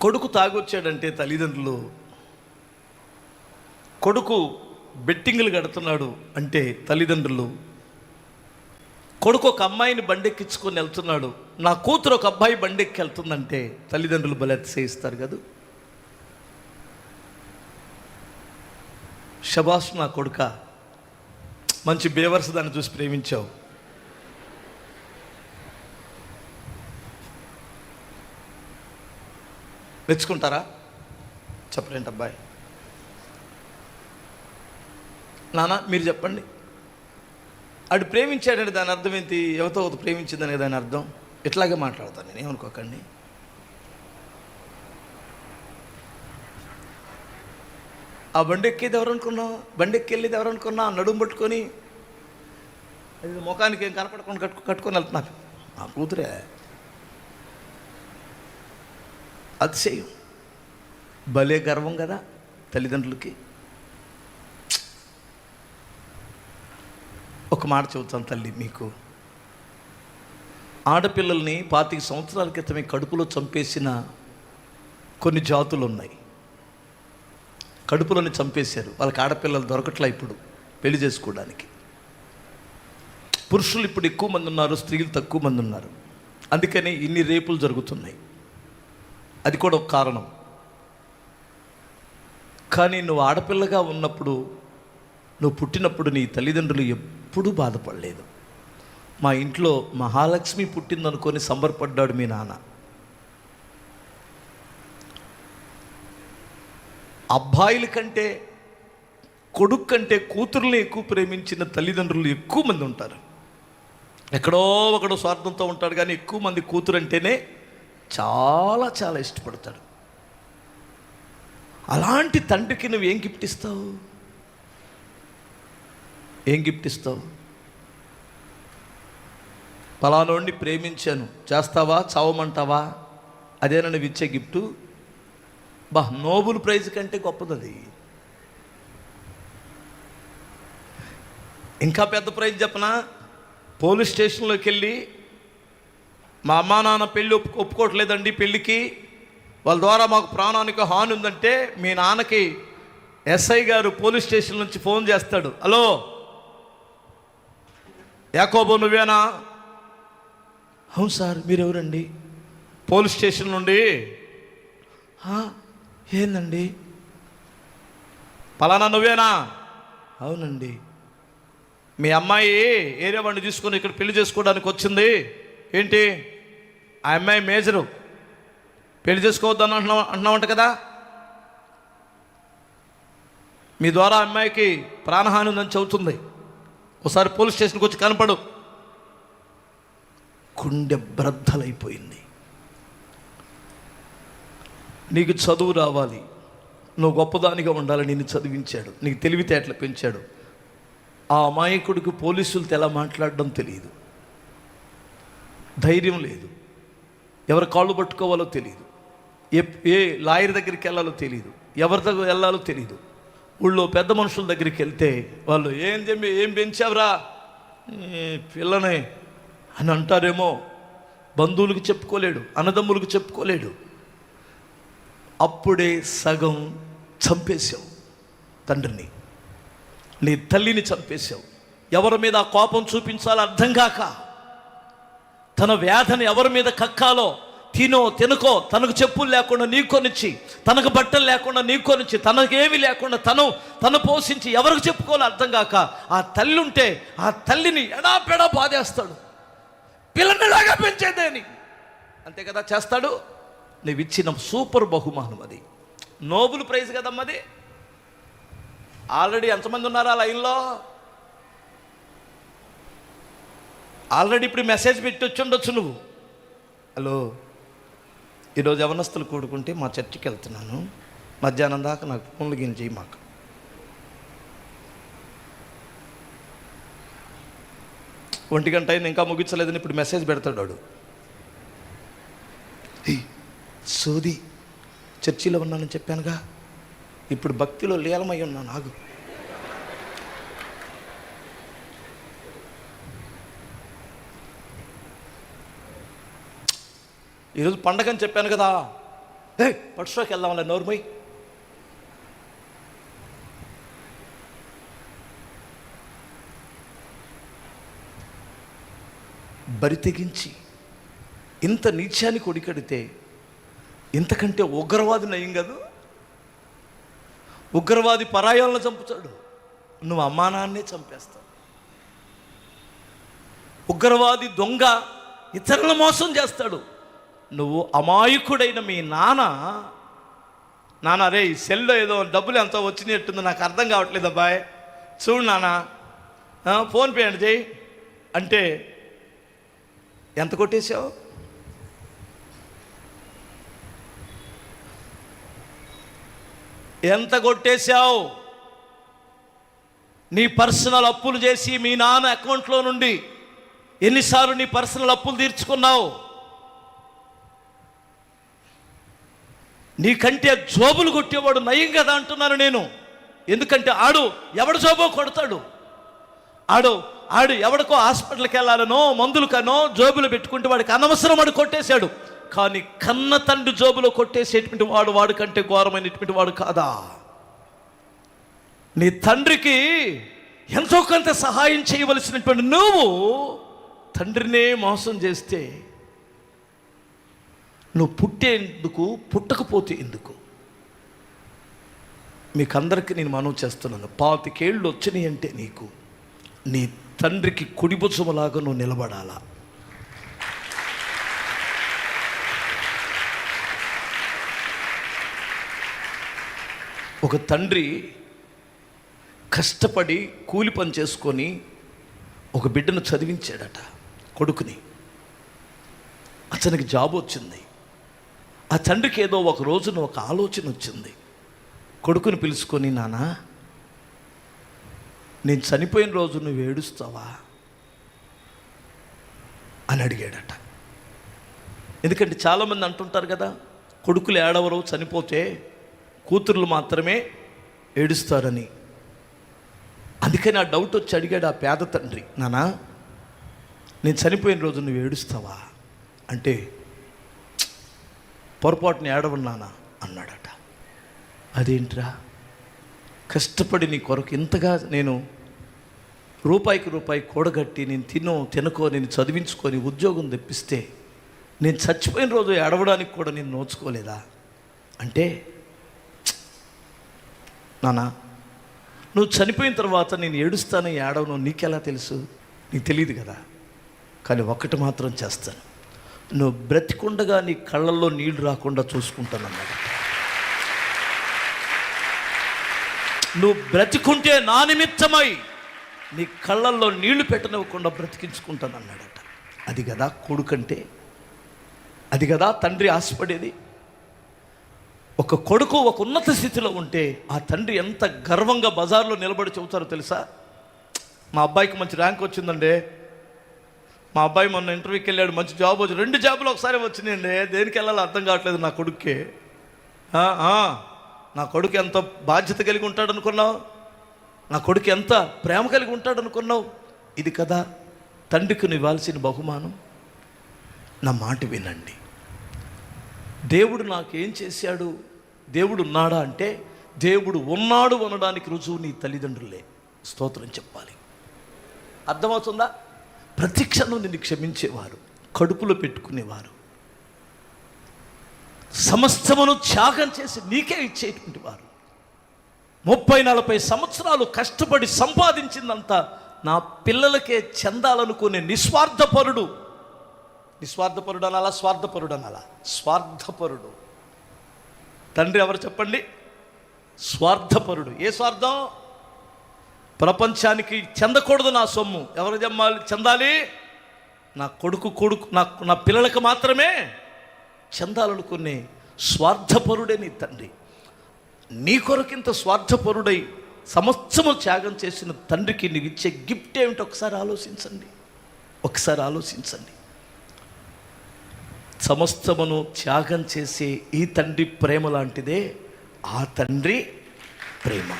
కొడుకు తాగొచ్చాడంటే తల్లిదండ్రులు కొడుకు బెట్టింగులు కడుతున్నాడు అంటే తల్లిదండ్రులు కొడుకు ఒక అమ్మాయిని బండెక్కించుకొని వెళ్తున్నాడు నా కూతురు ఒక అబ్బాయి బండెక్కి వెళ్తుందంటే తల్లిదండ్రులు బలి అతిశయిస్తారు కదా? షబాష్ నా కొడుక మంచి బేవర్స్ దాన్ని చూసి ప్రేమించావు. మెచ్చుకుంటారా? చెప్పలేంటి అబ్బాయి. నాన్న మీరు చెప్పండి. ఆడు ప్రేమించాడంటే దాని అర్థం ఏంటి? ఎవరితో ఒకటి ప్రేమించిందనే దాని అర్థం? ఇట్లాగే మాట్లాడతాను నేను ఏమనుకోకండి. ఆ బండి ఎక్కేది ఎవరనుకున్నావు బండి ఎక్కెళ్ళేది ఎవరనుకున్నా నడుము పట్టుకొని అది ముఖానికి ఏం కనపడకుండా కట్టుకు కట్టుకొని వెళ్తున్నా. ఆ కూతురే. అతిశయం భలే గర్వం కదా తల్లిదండ్రులకి. ఒక మాట చెబుతాను తల్లి మీకు. ఆడపిల్లల్ని పాతిక సంవత్సరాల క్రితమే కడుపులో చంపేసిన కొన్ని జాతులు ఉన్నాయి కడుపులోని చంపేశారు. వాళ్ళకి ఆడపిల్లలు దొరకట్లా ఇప్పుడు పెళ్ళి చేసుకోవడానికి. పురుషులు ఇప్పుడు ఎక్కువ మంది ఉన్నారు స్త్రీలు తక్కువ మంది ఉన్నారు. అందుకని ఇన్ని రేపులు జరుగుతున్నాయి. అది కూడా ఒక కారణం. కానీ నువ్వు ఆడపిల్లగా ఉన్నప్పుడు నువ్వు పుట్టినప్పుడు నీ తల్లిదండ్రులు ఎప్పుడూ బాధపడలేదు. మా ఇంట్లో మహాలక్ష్మి పుట్టిందనుకొని సంబరపడ్డాడు మీ నాన్న. అబ్బాయిల కంటే కొడుకు కంటే కూతుర్ని ఎక్కువ ప్రేమించిన తల్లిదండ్రులు ఎక్కువ మంది ఉంటారు. ఎక్కడో ఒకడో స్వార్థంతో ఉంటాడు కానీ ఎక్కువ మంది కూతురు అంటేనే చాలా చాలా ఇష్టపడతాడు. అలాంటి తండ్రికి నువ్వు ఏం గిఫ్ట్ ఇస్తావు? ఏం గిఫ్ట్ ఇస్తావు? పలానోడిని ప్రేమించాను. చేస్తావా? చావమంటావా? అదేనా నువ్వు ఇచ్చే గిఫ్టు? బా నోబుల్ ప్రైజ్ కంటే గొప్పది అది ఇంకా పెద్ద ప్రైజ్ చెప్పనా? పోలీస్ స్టేషన్లోకి వెళ్ళి మా అమ్మా నాన్న పెళ్ళి ఒప్పు ఒప్పుకోవట్లేదండి పెళ్ళికి. వాళ్ళ ద్వారా మాకు ప్రాణానికి హాని ఉందంటే మీ నాన్నకి ఎస్ఐ గారు పోలీస్ స్టేషన్ నుంచి ఫోన్ చేస్తాడు. హలో? యాకోబు నువ్వేనా? అవును సార్ మీరెవరండి? పోలీస్ స్టేషన్ నుండి. "ఆ, ఏందండి? పలానా నువ్వేనా? అవునండి. మీ అమ్మాయి ఏరియా వాడిని తీసుకొని ఇక్కడ పెళ్ళి చేసుకోవడానికి వచ్చింది. ఏంటి? ఆ అమ్మాయి మేజరు. పెళ్ళి చేసుకోవద్దు అని అంటున్నావు అంటున్నావంట కదా? మీ ద్వారా ఆ అమ్మాయికి ప్రాణహాని ఉందని చెబుతుంది. ఒకసారి పోలీస్ స్టేషన్కి వచ్చి కనపడు. గుండె బ్రద్దలైపోయింది. నీకు చదువు రావాలి. నువ్వు గొప్పదానిగా ఉండాలని నిన్ను చదివించాడు. నీకు తెలివితేటలు పెంచాడు. ఆ అమాయకుడికి పోలీసులతో ఎలా మాట్లాడడం తెలియదు. ధైర్యం లేదు. ఎవరు కాళ్ళు పట్టుకోవాలో తెలియదు ఏ ఏ లాయర్ దగ్గరికి వెళ్ళాలో తెలియదు ఎవరి దగ్గర వెళ్ళాలో తెలియదు ఊళ్ళో పెద్ద మనుషుల దగ్గరికి వెళ్తే వాళ్ళు ఏం చెప్పి ఏం పెంచావురా? పిల్లని అని అంటారేమో. బంధువులకు చెప్పుకోలేడు అన్నదమ్ములకు చెప్పుకోలేడు. అప్పుడే సగం చంపేశావు తండ్రిని. నీ తల్లిని చంపేశావు. ఎవరి మీద ఆ కోపం చూపించాలో అర్థం కాక తన వ్యాధని ఎవరి మీద కక్కాలో తినో తినుకో తనకు చెప్పులు లేకుండా నీ కొనిచ్చి తనకు బట్టలు లేకుండా నీ కొనిచ్చి తనకేమి లేకుండా తను తను పోషించి ఎవరికి చెప్పుకోవాలో అర్థం కాక ఆ తల్లి ఉంటే ఆ తల్లిని ఎడాపెడా బాధేస్తాడు. పిల్లనిలాగా పెంచేదేని అంతే కదా చేస్తాడు? నువ్వు ఇచ్చిన సూపర్ బహుమానం అది. నోబుల్ ప్రైజ్ కదమ్మా అది. ఆల్రెడీ ఎంతమంది ఉన్నారా లైన్లో? ఆల్రెడీ ఇప్పుడు మెసేజ్ పెట్టి వచ్చి ఉండొచ్చు నువ్వు. హలో ఈరోజు యవనస్తులు కూడుకుంటే మా చర్చికి వెళ్తున్నాను. మధ్యాహ్నం దాకా నాకు ఫోన్లు గింజి మాకు. ఒంటి గంట అయింది ఇంకా ముగించలేదని ఇప్పుడు మెసేజ్ పెడతాడు వాడు. సోది చర్చిలో ఉన్నానని చెప్పానుగా. ఇప్పుడు భక్తిలో లీలమై ఉన్నాను ఆగు. ఈరోజు పండగ అని చెప్పాను కదా. ఏ పట్టులోకి వెళ్దాంలే నోరుమై బరి తెగించి ఇంత నీచానికి ఒడికడితే ఇంతకంటే ఉగ్రవాది నయం కాదు. ఉగ్రవాది పరాయాలను చంపుతాడు. నువ్వు అమ్మానాన్నే చంపేస్తావు. ఉగ్రవాది దొంగ ఇతరుల మోసం చేస్తాడు. నువ్వు అమాయకుడైన మీ నాన్న నాన్న రే ఈ సెల్లో ఏదో డబ్బులు ఎంతో వచ్చినట్టుంది నాకు అర్థం కావట్లేదు అబ్బాయి. చూడు నాన్న ఫోన్పే ఫోన్ పే అండి చేయి అంటే ఎంత కొట్టేశావు? ఎంత కొట్టేశావు? నీ పర్సనల్ అప్పులు చేసి మీ నాన్న అకౌంట్లో నుండి ఎన్నిసార్లు నీ పర్సనల్ అప్పులు తీర్చుకున్నావు? నీకంటే జోబులు కొట్టేవాడు నయం కదా అంటున్నాను నేను. ఎందుకంటే ఆడు ఎవడు జోబో కొడతాడు? ఆడు ఆడు ఎవడికో హాస్పిటల్కి వెళ్ళాలనో మందులకనో జోబులు పెట్టుకుంటే వాడికి అనవసరం వాడు కొట్టేశాడు. కానీ కన్న తండ్రి జోబులో కొట్టేసేటువంటి వాడు వాడు కంటే ఘోరమైనటువంటి వాడు కాదా? నీ తండ్రికి ఎంతో కొంత సహాయం చేయవలసినటువంటి నువ్వు తండ్రినే మోసం చేస్తే నువ్వు పుట్టేందుకు పుట్టకపోతే ఎందుకు? మీకందరికీ నేను మనవి చేస్తున్నాను. పాతికేళ్ళు వచ్చినాయి అంటే నీకు. నీ తండ్రికి కుడిభుజములాగా నువ్వు నిలబడాలా? ఒక తండ్రి కష్టపడి కూలి పని చేసుకొని ఒక బిడ్డను చదివించాడట కొడుకుని. అతనికి జాబ్ వచ్చింది. ఆ తండ్రికి ఏదో ఒక రోజున ఒక ఆలోచన వచ్చింది. కొడుకుని పిలుచుకొని నానా నేను చనిపోయిన రోజు నువ్వు ఏడుస్తావా? అని అడిగాడట. ఎందుకంటే చాలామంది అంటుంటారు కదా కొడుకులు ఏడవరు చనిపోతే కూతుర్లు మాత్రమే ఏడుస్తారని. అందుకని ఆ డౌట్ వచ్చి అడిగాడు ఆ పేద తండ్రి నానా నేను చనిపోయిన రోజు నువ్వు ఏడుస్తావా? అంటే పొరపాటుని ఏడవన్నానా? అన్నాడట. అదేంట్రా? కష్టపడి నీ కొరకు ఇంతగా నేను రూపాయికి రూపాయి కూడగట్టి నేను తినో తినకో నేను చదివించుకొని ఉద్యోగం తెప్పిస్తే నేను చచ్చిపోయిన రోజు ఏడవడానికి కూడా నేను నోచుకోలేదా? అంటే నానా నువ్వు చనిపోయిన తర్వాత నేను ఏడుస్తాను ఏడవను నీకెలా తెలుసు? నీకు తెలియదు కదా. కానీ ఒక్కటి మాత్రం చేస్తాను. నువ్వు బ్రతికుండగా నీ కళ్ళల్లో నీళ్ళు రాకుండా చూసుకుంటానన్నాడు నువ్వు బ్రతికుంటే నా నిమిత్తమై నీ కళ్ళల్లో నీళ్ళు పెట్టనివ్వకుండా బ్రతికించుకుంటానన్నాడట. అది కదా కొడుకంటే. అది కదా తండ్రి ఆశపడేది. ఒక కొడుకు ఒక ఉన్నత స్థితిలో ఉంటే ఆ తండ్రి ఎంత గర్వంగా బజార్లో నిలబడి చెబుతారో తెలుసా? మా అబ్బాయికి మంచి ర్యాంక్ వచ్చిందండి మా అబ్బాయి మొన్న ఇంటర్వ్యూకి వెళ్ళాడు మంచి జాబ్ వచ్చి రెండు జాబులు ఒకసారి వచ్చినాయండి. దేనికి వెళ్ళాలో అర్థం కావట్లేదు నా కొడుక్కి. నా కొడుకు ఎంత బాధ్యత కలిగి ఉంటాడు అనుకున్నావు? నా కొడుకు ఎంత ప్రేమ కలిగి ఉంటాడు అనుకున్నావు? ఇది కదా తండ్రికి ఇవ్వాల్సిన బహుమానం. నా మాట వినండి. దేవుడు నాకేం చేశాడు? దేవుడు ఉన్నాడా అంటే దేవుడు ఉన్నాడు అనడానికి రుజువు నీ తల్లిదండ్రులే. స్తోత్రం చెప్పాలి. అర్థమవుతుందా? ప్రతి క్షణం నిన్ను క్షమించేవారు కడుపులో పెట్టుకునేవారు. సమస్తమును త్యాగం చేసి నీకే ఇచ్చేటువంటి వారు. ముప్పై నలభై సంవత్సరాలు కష్టపడి సంపాదించిందంతా నా పిల్లలకే చెందాలనుకునే నిస్వార్థపరుడు. నిస్వార్థపరుడు అనాలా స్వార్థపరుడు అనాలా స్వార్థపరుడు. తండ్రి ఎవరు చెప్పండి? స్వార్థపరుడు. ఏ స్వార్థం? ప్రపంచానికి చెందకూడదు నా సొమ్ము. ఎవరు చెమ్మాలి చెందాలి? నా కొడుకు కొడుకు నా నా పిల్లలకు మాత్రమే చెందాలనుకునే స్వార్థపరుడే నీ తండ్రి. నీ కొరకింత స్వార్థపరుడై సమస్తము త్యాగం చేసిన తండ్రికి నీవు ఇచ్చే గిఫ్ట్ ఏమిటి ఒకసారి ఆలోచించండి. ఒకసారి ఆలోచించండి. సమస్తమును త్యాగం చేసే ఈ తండ్రి ప్రేమ లాంటిదే. ఆ తండ్రి ప్రేమ.